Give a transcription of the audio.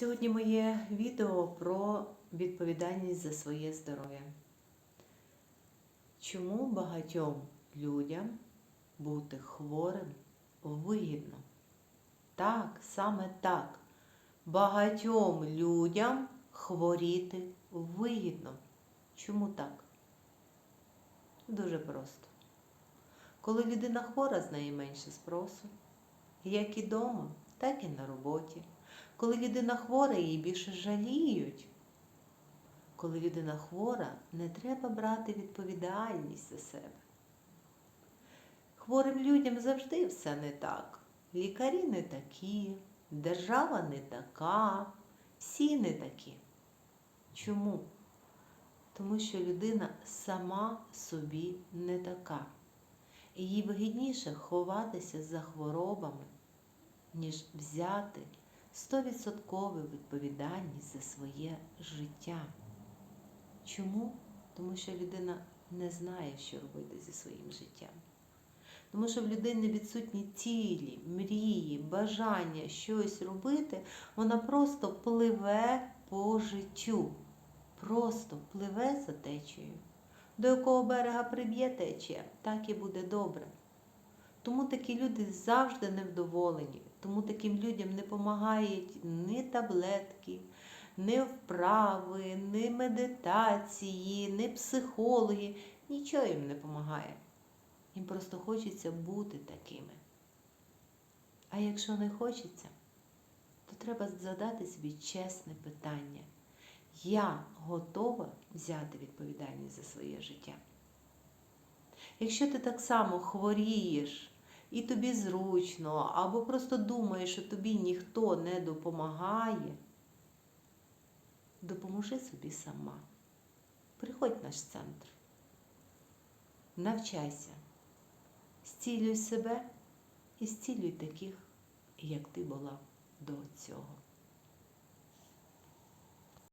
Сьогодні моє відео про відповідальність за своє здоров'я. Чому багатьом людям бути хворим вигідно? Так, саме так. Багатьом людям хворіти вигідно. Чому так? Дуже просто. Коли людина хвора, з неї менше спросу. Як і вдома, так і на роботі. Коли людина хвора, її більше жаліють. Коли людина хвора, не треба брати відповідальність за себе. Хворим людям завжди все не так. Лікарі не такі, держава не така, всі не такі. Чому? Тому що людина сама собі не така. І їй вигідніше ховатися за хворобами, ніж взяти 100% відповідальність за своє життя. Чому? Тому що людина не знає, що робити зі своїм життям. Тому що в людини відсутні цілі, мрії, бажання щось робити, вона просто пливе по життю. Просто пливе за течією. До якого берега приб'є течія, так і буде добре. Тому такі люди завжди невдоволені. Тому таким людям не допомагають ні таблетки, ні вправи, ні медитації, ні психологи. Нічого їм не допомагає. Їм просто хочеться бути такими. А якщо не хочеться, то треба задати собі чесне питання. Я готова взяти відповідальність за своє життя. Якщо ти так само хворієш і тобі зручно, або просто думаєш, що тобі ніхто не допомагає, допоможи собі сама. Приходь в наш центр. Навчайся, зцілюй себе і зцілюй таких, як ти була до цього.